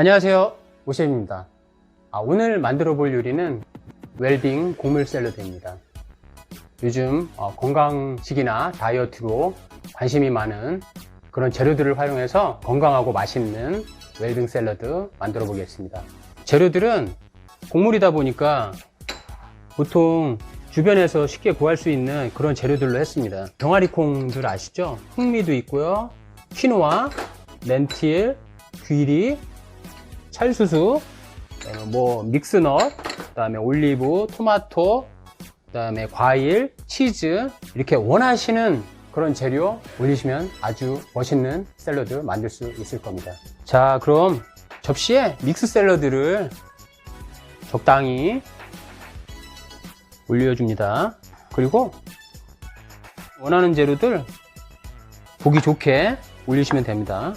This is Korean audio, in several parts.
안녕하세요. 오셰입니다. 아, 오늘 만들어 볼 요리는 웰빙 곡물 샐러드입니다. 요즘 어, 건강식이나 다이어트로 관심이 많은 그런 재료들을 활용해서 건강하고 맛있는 웰빙 샐러드 만들어 보겠습니다. 재료들은 곡물이다 보니까 보통 주변에서 쉽게 구할 수 있는 그런 재료들로 했습니다. 병아리콩들 아시죠? 흑미도 있고요. 키노아, 렌틸, 귀리, 찰수수, 그다음에 뭐 믹스넛, 그다음에 올리브, 토마토, 그다음에 과일, 치즈 이렇게 원하시는 그런 재료 올리시면 아주 멋있는 샐러드 만들 수 있을 겁니다. 자, 그럼 접시에 믹스 샐러드를 적당히 올려줍니다. 그리고 원하는 재료들 보기 좋게 올리시면 됩니다.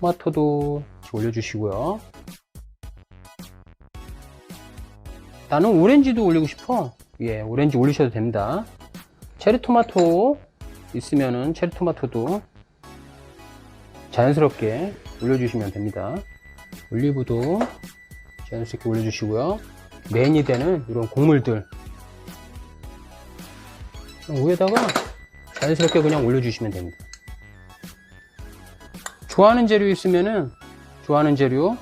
토마토도 올려주시고요. 나는 오렌지도 올리고 싶어. 예, 오렌지 올리셔도 됩니다. 체리 토마토 있으면은 체리 토마토도 자연스럽게 올려주시면 됩니다. 올리브도 자연스럽게 올려주시고요. 메인이 되는 이런 곡물들 위에다가 자연스럽게 그냥 올려주시면 됩니다. 좋아하는 재료 있으면은 좋아하는 재료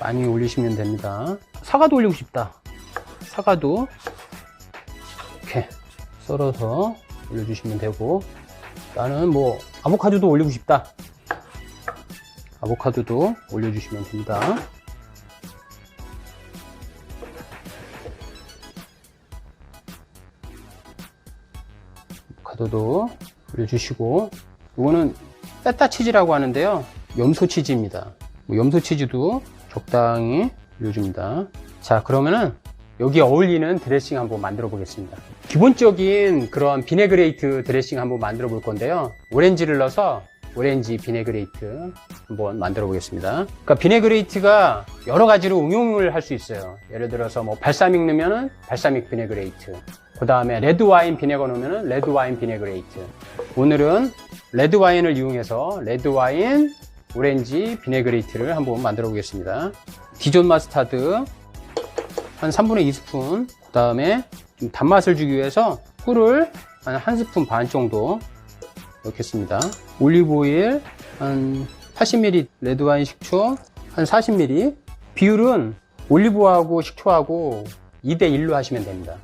많이 올리시면 됩니다. 사과도 올리고 싶다. 사과도 이렇게 썰어서 올려주시면 되고 나는 뭐 아보카도도 올리고 싶다. 아보카도도 올려주시면 됩니다. 아보카도도 올려주시고 이거는 페타 치즈라고 하는데요. 염소 치즈입니다. 뭐 염소 치즈도 적당히 올려줍니다. 자, 그러면은 여기 어울리는 드레싱 한번 만들어 보겠습니다. 기본적인 그런 비네그레이트 드레싱 한번 만들어 볼 건데요. 오렌지를 넣어서 오렌지 비네그레이트 한번 만들어 보겠습니다. 그러니까 비네그레이트가 여러 가지로 응용을 할 수 있어요. 예를 들어서 뭐 발사믹 넣으면은 발사믹 비네그레이트. 그 다음에 레드 와인 비네거 넣으면은 레드 와인 비네그레이트. 오늘은 레드 와인을 이용해서 레드 와인 오렌지 비네그레이트를 한번 만들어 보겠습니다. 디존 마스타드 한 3분의 2스푼. 그 다음에 좀 단맛을 주기 위해서 꿀을 한한 스푼 반 정도 넣겠습니다. 올리브 오일 한 80ml, 레드 와인 식초 한 40ml. 비율은 올리브하고 식초하고 2대 1로 하시면 됩니다.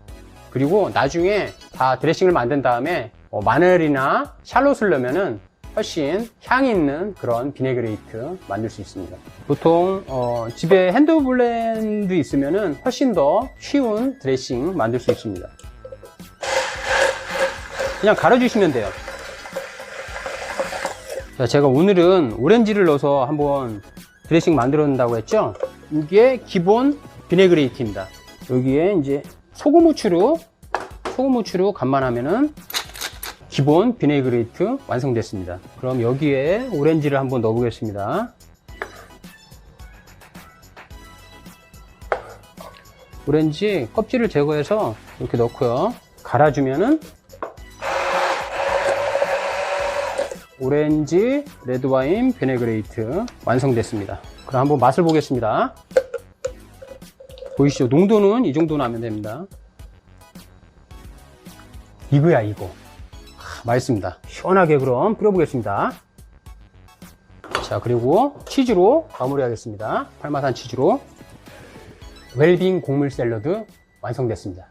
그리고 나중에 다 드레싱을 만든 다음에 어, 마늘이나 샬롯을 넣으면은 훨씬 향이 있는 그런 비네그레이트 만들 수 있습니다. 보통 어, 집에 핸드 블렌드 있으면은 훨씬 더 쉬운 드레싱 만들 수 있습니다. 그냥 갈아 주시면 돼요. 자, 제가 오늘은 오렌지를 넣어서 한번 드레싱 만들어낸다고 했죠? 이게 기본 비네그레이트입니다. 여기에 이제 소금 후추로 소금 후추로 간만 하면은 기본 비네그레이트 완성됐습니다. 그럼 여기에 오렌지를 한번 넣어 보겠습니다. 오렌지 껍질을 제거해서 이렇게 넣고요. 갈아주면은 오렌지 레드와인 비네그레이트 완성됐습니다. 그럼 한번 맛을 보겠습니다. 보이시죠? 농도는 이 정도 나면 됩니다. 이거야, 이거. 아, 맛있습니다. 시원하게 그럼 뿌려보겠습니다. 자, 그리고 치즈로 마무리하겠습니다. 팔마산 치즈로 웰빙 곡물 샐러드 완성됐습니다.